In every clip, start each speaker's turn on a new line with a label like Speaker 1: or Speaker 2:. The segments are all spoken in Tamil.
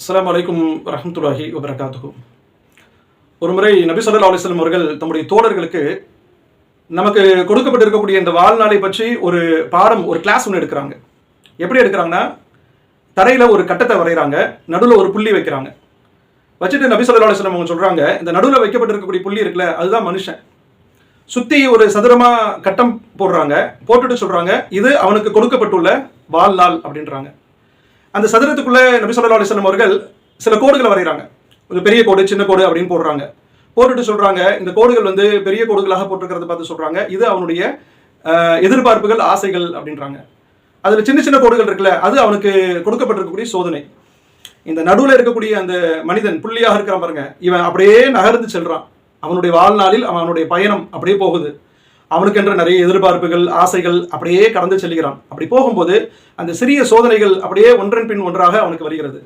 Speaker 1: அஸ்லாம் வலைக்கும் வரஹ்மத்துல்லாஹி வபரகாத்து ஒரு முறை நபி சொல்லா அலிஸ்லம் அவர்கள் தம்முடைய தோழர்களுக்கு நமக்கு கொடுக்கப்பட்டிருக்கக்கூடிய இந்த வாழ்நாளை பற்றி ஒரு பாடம் ஒரு கிளாஸ் ஒன்று எடுக்கிறாங்க. எப்படி எடுக்கிறாங்கன்னா தரையில் ஒரு கட்டத்தை வரைகிறாங்க நடுவில் ஒரு புள்ளி வைக்கிறாங்க. வச்சுட்டு நபி சொல்லா அலிஸ்லம் அவங்க சொல்கிறாங்க இந்த நடுவில் வைக்கப்பட்டிருக்கக்கூடிய புள்ளி இருக்குல்ல அதுதான் மனுஷன். சுற்றி ஒரு சதுரமாக கட்டம் போடுறாங்க போட்டுட்டு சொல்கிறாங்க இது அவனுக்கு கொடுக்கப்பட்டுள்ள வாழ்நாள் அப்படின்றாங்க. அந்த சதுரத்துக்குள்ளே நபி சொல்லா அலிஸ்லம் அவர்கள் சில கோடுகளை வரைகிறாங்க. ஒரு பெரிய கோடு சின்ன கோடு அப்படின்னு போடுறாங்க. போட்டுட்டு சொல்கிறாங்க இந்த கோடுகள் வந்து பெரிய கோடுகளாக போட்டிருக்கிறத பார்த்து சொல்கிறாங்க இது அவனுடைய எதிர்பார்ப்புகள் ஆசைகள் அப்படின்றாங்க. அதில் சின்ன சின்ன கோடுகள் இருக்குல்ல அது அவனுக்கு கொடுக்கப்பட்டிருக்கக்கூடிய சோதனை. இந்த நடுவில் இருக்கக்கூடிய அந்த மனிதன் புள்ளியாக இருக்கிறான் பாருங்க. இவன் அப்படியே நகர்ந்து செல்றான். அவனுடைய வாழ்நாளில் அவனுடைய பயணம் அப்படியே போகுது. அவனுக்கென்ற நிறைய எதிர்பார்ப்புகள் ஆசைகள் அப்படியே கடந்து செல்கிறான். அப்படி போகும்போது அந்த சிறிய சோதனைகள் அப்படியே ஒன்றன் பின் ஒன்றாக அவனுக்கு வருகிறது.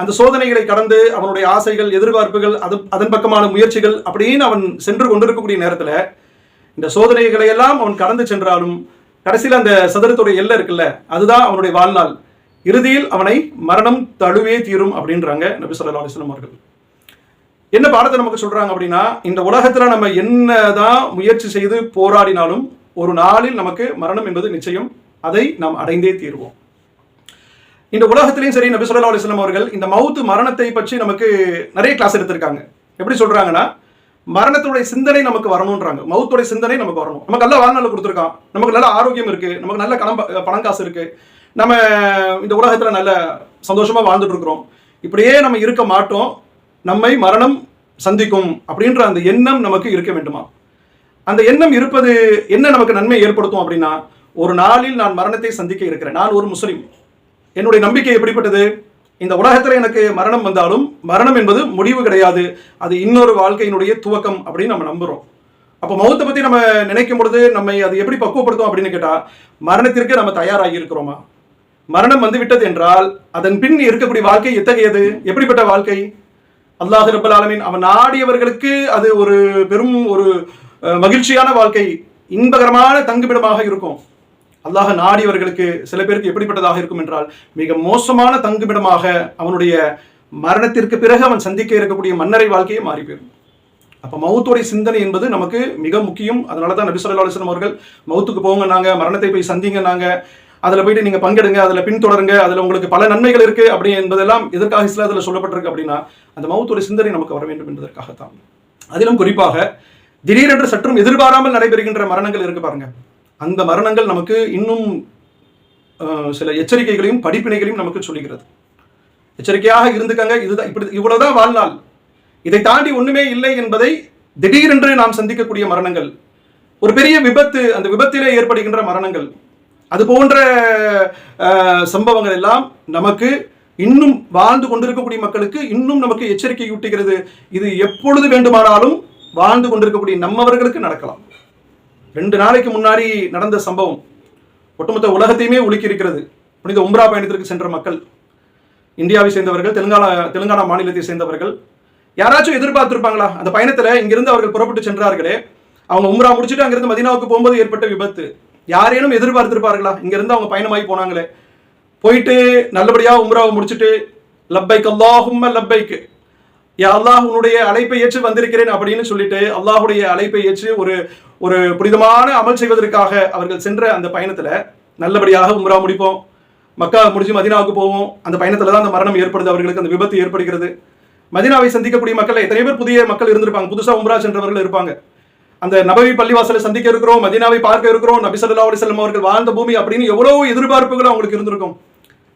Speaker 1: அந்த சோதனைகளை கடந்து அவனுடைய ஆசைகள் எதிர்பார்ப்புகள் அது அதன் பக்கமான முயற்சிகள் அப்படின்னு அவன் சென்று கொண்டிருக்கக்கூடிய நேரத்தில் இந்த சோதனைகளை எல்லாம் அவன் கடந்து சென்றாலும் கடைசியில் அந்த சதுரத்துடைய எல்லை இருக்குல்ல அதுதான் அவனுடைய வாழ்நாள். இறுதியில் அவனை மரணம் தழுவே தீரும் அப்படின்றாங்க நபி சொல்லா அலைஹி அவர்கள். என்ன பாடத்தை நமக்கு சொல்றாங்க அப்படின்னா இந்த உலகத்துல நம்ம என்னதான் முயற்சி செய்து போராடினாலும் ஒரு நாளில் நமக்கு மரணம் என்பது நிச்சயம். அதை நாம் அடைந்தே தீர்வோம். இந்த உலகத்திலையும் சரி நபி சொல்லா அலிஸ்லாம் அவர்கள் இந்த மவுத்து மரணத்தை பற்றி நமக்கு நிறைய கிளாஸ் எடுத்திருக்காங்க. எப்படி சொல்றாங்கன்னா மரணத்துடைய சிந்தனை நமக்கு வரணுன்றாங்க மவுத்துடைய சிந்தனை நமக்கு வரணும். நமக்கு நல்ல வாழ்நாள் கொடுத்துருக்கான். நமக்கு நல்ல ஆரோக்கியம் இருக்கு. நமக்கு நல்ல கணம் பணம் காசு இருக்கு. நம்ம இந்த உலகத்துல நல்ல சந்தோஷமா வாழ்ந்துட்டு இருக்கிறோம். இப்படியே நம்ம இருக்க மாட்டோம். நம்மை மரணம் சந்திக்கும் அப்படின்ற அந்த எண்ணம் நமக்கு இருக்க வேண்டுமா? அந்த எண்ணம் இருப்பது என்ன நமக்கு நன்மை ஏற்படுத்தும் அப்படின்னா ஒரு நாளில் நான் மரணத்தை சந்திக்க இருக்கிறேன். நான் ஒரு முஸ்லீம். என்னுடைய நம்பிக்கை எப்படிப்பட்டது? இந்த உலகத்தில் எனக்கு மரணம் வந்தாலும் மரணம் என்பது முடிவு கிடையாது. அது இன்னொரு வாழ்க்கையினுடைய துவக்கம் அப்படின்னு நம்ம நம்புகிறோம் அப்போ மௌத்தை பற்றி நம்ம நினைக்கும் பொழுது நம்மை அது எப்படி பக்குவப்படுத்தும் அப்படின்னு கேட்டால் மரணத்திற்கு நம்ம தயாராகி இருக்கிறோமா? மரணம் வந்து விட்டது என்றால் அதன் பின் இருக்கக்கூடிய வாழ்க்கை எத்தகையது? எப்படிப்பட்ட வாழ்க்கை? அல்லாஹ் ரபுல் ஆலமீன் அவன் நாடியவர்களுக்கு அது ஒரு பெரும் ஒரு மகிழ்ச்சியான வாழ்க்கை இன்பகரமான தங்குமிடமாக இருக்கும். அல்லாஹ் நாடியவர்களுக்கு சில பேருக்கு எப்படிப்பட்டதாக இருக்கும் என்றால் மிக மோசமான தங்குமிடமாக அவனுடைய மரணத்திற்கு பிறகு அவன் சந்திக்க இருக்கக்கூடிய மன்னரை வாழ்க்கையை மாறி போயிடும் அப்போ மௌத்துடைய சிந்தனை என்பது நமக்கு மிக முக்கியம். அதனால தான் நபி ஸல்லல்லாஹு அவர்கள் மௌத்துக்கு போங்க மரணத்தை போய் சந்திங்க அதில் போயிட்டு நீங்கள் பங்கெடுங்க அதில் பின்தொடருங்க அதில் உங்களுக்கு பல நன்மைகள் இருக்கு அப்படி என்பதெல்லாம் எதற்காக இஸ்லாத்தில் சொல்லப்பட்டிருக்கு அப்படின்னா அந்த மௌத்துடைய சிந்தனை நமக்கு வர வேண்டும் என்பதற்காகத்தான். அதிலும் குறிப்பாக திடீரென்று சற்றும் எதிர்பாராமல் நடைபெறுகின்ற மரணங்கள் இருக்கு பாருங்க. அந்த மரணங்கள் நமக்கு இன்னும் சில எச்சரிக்கைகளையும் படிப்பினைகளையும் நமக்கு சொல்லுகிறது. எச்சரிக்கையாக இருந்துக்கங்க இதுதான் இப்படி இவ்வளவுதான் வாழ்நாள். இதை தாண்டி ஒண்ணுமே இல்லை என்பதை திடீரென்று நாம் சந்திக்கக்கூடிய மரணங்கள். ஒரு பெரிய விபத்து அந்த விபத்திலே ஏற்படுகின்ற மரணங்கள். அது போன்ற சம்பவங்கள் எல்லாம் நமக்கு இன்னும் வாழ்ந்து கொண்டிருக்கக்கூடிய மக்களுக்கு இன்னும் நமக்கு எச்சரிக்கை ஊட்டுகிறது. இது எப்பொழுது வேண்டுமானாலும் வாழ்ந்து கொண்டிருக்கக்கூடிய நம்மவர்களுக்கு நடக்கலாம். ரெண்டு நாளைக்கு முன்னாடி நடந்த சம்பவம் ஒட்டுமொத்த உலகத்தையுமே உலுக்கி இருக்கிறது புனித உம்ரா பயணத்திற்கு சென்ற மக்கள் இந்தியாவை சேர்ந்தவர்கள் தெலுங்கானா தெலுங்கானா மாநிலத்தை சேர்ந்தவர்கள் யாராச்சும் எதிர்பார்த்துருப்பாங்களா? அந்த பயணத்தில் இங்கிருந்து அவர்கள் புறப்பட்டு சென்றார்களே. அவங்க உம்ரா முடிச்சுட்டு அங்கிருந்து மதினாவுக்கு போகும்போது ஏற்பட்ட விபத்து. யாரேனும் எதிர்பார்த்திருப்பார்களா? இங்கேருந்து அவங்க பயணமாகி போனாங்களே. போயிட்டு நல்லபடியாக உம்ராவை முடிச்சுட்டு லப்பைக் அல்லாஹும்ம லப்பைக்கு யா அல்லாஹ் உன்னுடைய அழைப்பை ஏற்று வந்திருக்கிறேன் அப்படின்னு சொல்லிட்டு அல்லாஹுடைய அழைப்பை ஏற்று ஒரு ஒரு புனிதமான அமல் செய்வதற்காக அவர்கள் சென்ற அந்த பயணத்தில் நல்லபடியாக உம்ரா முடிப்போம். மக்கா முடிச்சு மதினாவுக்கு போவோம். அந்த பயணத்தில் தான் அந்த மரணம் ஏற்படுது அவர்களுக்கு அந்த விபத்து ஏற்படுகிறது. மதினாவை சந்திக்கக்கூடிய மக்கள் எத்தனை பேர் புதிய மக்கள் இருந்திருப்பாங்க. புதுசாக உம்ரா சென்றவர்கள் இருப்பாங்க. அந்த நபவி பள்ளிவாசலை சந்திக்க இருக்கிறோம் மதினாவை பார்க்க இருக்கிறோம் நபி சல்லா அலிஸ்லாம் அவர்கள் வாழ்ந்த பூமி அப்படின்னு எவ்வளோ எதிர்பார்ப்புகள் அவங்களுக்கு இருந்திருக்கும்.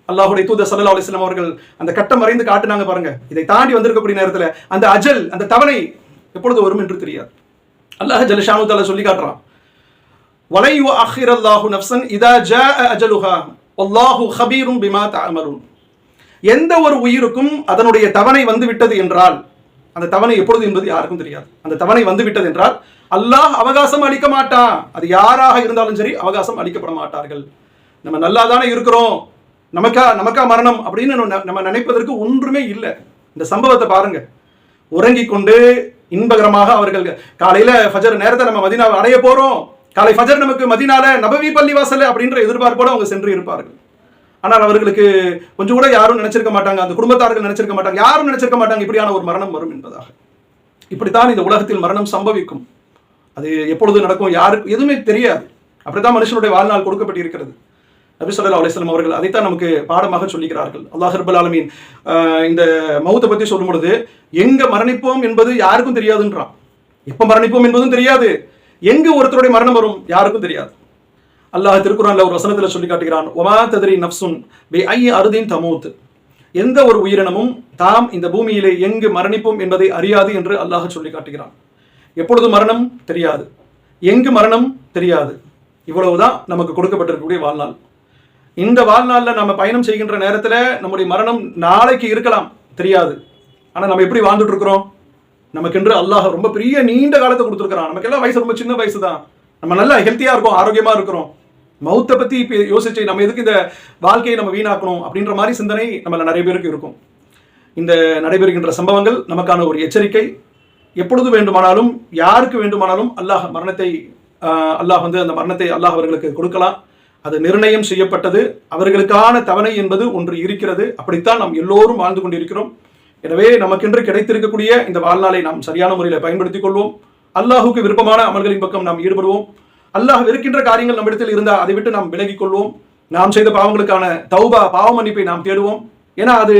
Speaker 1: அல்லாஹுடைய தூத சல்லா அலிஸ்லாம் அவர்கள் அந்த கட்டம் மறைந்து காட்டுனாங்க பாருங்க. இதை தாண்டி வந்திருக்கக்கூடிய நேரத்துல அந்த அஜல் அந்த தவணை எப்பொழுது வரும் என்று தெரியாது. அல்லாஹ் ஜலஷானு தால சொல்லி காட்டுறான். வலை அஹிர் அல்லாஹு நப்சன் இதா ஜா அஜலுஹா அல்லாஹு ஹபீரும் பிமா தாமரும் எந்த ஒரு உயிருக்கும் அதனுடைய தவணை வந்து விட்டது என்றால் அந்த தவணை எப்பொழுது என்பது யாருக்கும் தெரியாது. அந்த தவணை வந்துவிட்டது என்றால் அல்லாஹ் அவகாசம் அளிக்க மாட்டான். அது யாராக இருந்தாலும் சரி அவகாசம் அளிக்கப்பட மாட்டார்கள். நம்ம நல்லா தானே இருக்கிறோம். நமக்கா நமக்கா மரணம் அப்படின்னு நம்ம- நம்ம நினைப்பதற்கு ஒன்றுமே இல்லை. இந்த சம்பவத்தை பாருங்க. உறங்கி கொண்டு இன்பகரமாக அவர்கள் காலையில ஃபஜர் நேரத்தை நம்ம மதினாவை அடைய போறோம். காலை ஃபஜர் நமக்கு மதினால நபவி பள்ளி வாசல் அப்படின்ற எதிர்பார்ப்போட அவங்க சென்று இருப்பார்கள். ஆனால் அவர்களுக்கு கொஞ்சம் கூட யாரும் நினைச்சிருக்க மாட்டாங்க அந்த குடும்பத்தார்கள் நினைச்சிருக்க மாட்டாங்க. யாரும் நினைச்சிருக்க மாட்டாங்க இப்படியான ஒரு மரணம் வரும் என்பதாக. இப்படித்தான் இந்த உலகத்தில் மரணம் சம்பவிக்கும். அது எப்பொழுது நடக்கும் யாருக்கு எதுவுமே தெரியாது. அப்படித்தான் மனுஷனுடைய வாழ்நாள் கொடுக்கப்பட்டிருக்கிறது. நபி சொல்லா அலிஸ்லாம் அவர்கள் அதைத்தான் நமக்கு பாடமாக சொல்லிக்கிறார்கள் அல்லாஹ் ஹர்பல் ஆலமீன் இந்த மௌத்தை பத்தி சொல்லும் பொழுது எங்க மரணிப்போம் என்பது யாருக்கும் தெரியாதுன்றான். எப்ப மரணிப்போம் என்பதும் தெரியாது. எங்க ஒருத்தருடைய மரணம் வரும் யாருக்கும் தெரியாது. அல்லாஹ் திருக்குறான்ல ஒரு வசனத்தில் சொல்லி காட்டுகிறான். ஒமா ததிரி நப்சுன் பி ஐ அருதின் தமூத். எந்த ஒரு உயிரினமும் தாம் இந்த பூமியிலே எங்கு மரணிப்போம் என்பதை அறியாது என்று அல்லாஹ் சொல்லி காட்டுகிறான். எப்பொழுது மரணம்? தெரியாது. எங்கு மரணம்? தெரியாது. இவ்வளவுதான் நமக்கு கொடுக்கப்பட்டிருக்கக்கூடிய வாழ்நாள். இந்த வாழ்நாளில் நம்ம பயணம் செய்கின்ற நேரத்தில் நம்முடைய மரணம் நாளைக்கு இருக்கலாம். தெரியாது. ஆனால் நம்ம எப்படி வாழ்ந்துட்டு இருக்கிறோம்? நமக்கென்று அல்லாஹ் ரொம்ப பெரிய நீண்ட காலத்தை கொடுத்துருக்கிறான். நமக்கு எல்லாம் வயசு ரொம்ப சின்ன வயசு தான் நம்ம நல்லா ஹெல்த்தியாக இருக்கோம் ஆரோக்கியமாக இருக்கிறோம். மௌத்தை பற்றி இப்போ யோசிச்சு நம்ம எதுக்கு இந்த வாழ்க்கையை நம்ம வீணாக்கணும் அப்படின்ற மாதிரி சிந்தனை நம்மள நிறைய பேருக்கு இருக்கும். இந்த நடைபெறுகின்ற சம்பவங்கள் நமக்கான ஒரு எச்சரிக்கை. எப்பொழுது வேண்டுமானாலும் யாருக்கு வேண்டுமானாலும் அல்லாஹ் மரணத்தை அல்லாஹ் வந்து அந்த மரணத்தை அல்லாஹ் அவர்களுக்கு கொடுக்கலாம். அது நிர்ணயம் செய்யப்பட்டது. அவர்களுக்கான தவணை என்பது ஒன்று இருக்கிறது. அப்படித்தான் நாம் எல்லோரும் வாழ்ந்து கொண்டிருக்கிறோம். எனவே நமக்கென்று கிடைத்திருக்கக்கூடிய இந்த வாழ்நாளை நாம் சரியான முறையில் பயன்படுத்திக் கொள்வோம். அல்லாஹுக்கு விருப்பமான அமல்களின் பக்கம் நாம் ஈடுபடுவோம். அல்லாஹ் வெறுக்கின்ற காரியங்கள் நம்மிடத்தில் இருந்தால் அதை விட்டு நாம் விலகிக் கொள்வோம். நாம் செய்த பாவங்களுக்கான தௌபா பாவ மன்னிப்பை நாம் தேடுவோம். ஏன்னா அது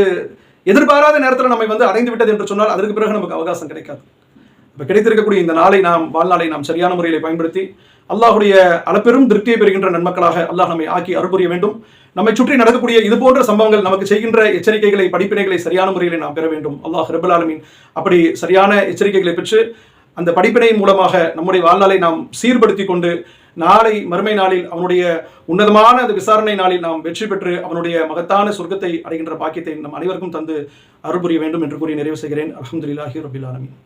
Speaker 1: எதிர்பாராத நேரத்தில் நம்மை வந்து அடைந்து விட்டது என்று சொன்னால் அதற்கு பிறகு நமக்கு அவகாசம் கிடைக்காது. இப்போ கிடைத்திருக்கக்கூடிய இந்த நாளை நாம் வாழ்நாளை நாம் சரியான முறையில் பயன்படுத்தி அல்லாஹுடைய அளப்பெரும் திருப்தியை பெறுகின்ற நன்மக்களாக அல்லாஹ் நம்மை ஆக்கி அருள்புரிய வேண்டும். நம்மை சுற்றி நடக்கக்கூடிய இது போன்ற சம்பவங்கள் நமக்கு செய்கின்ற எச்சரிக்கைகளை படிப்பினைகளை சரியான முறையில் நாம் பெற வேண்டும். அல்லாஹ் ரபுல் அலமின் அப்படி சரியான எச்சரிக்கைகளை பெற்று அந்த படிப்பினை மூலமாக நம்முடைய வாழ்நாளை நாம் சீர்படுத்தி கொண்டு நாளை மறுமை நாளில் அவனுடைய உன்னதமான அந்த விசாரணை நாளில் நாம் வெற்றி பெற்று அவனுடைய மகத்தான சொர்க்கத்தை அடைகின்ற பாக்கியத்தை நம் அனைவருக்கும் தந்து அருள் புரிய வேண்டும் என்று கூறி நிறைவு செய்கிறேன். அலமதுல்லாஹி ரபில் ஆலமின்.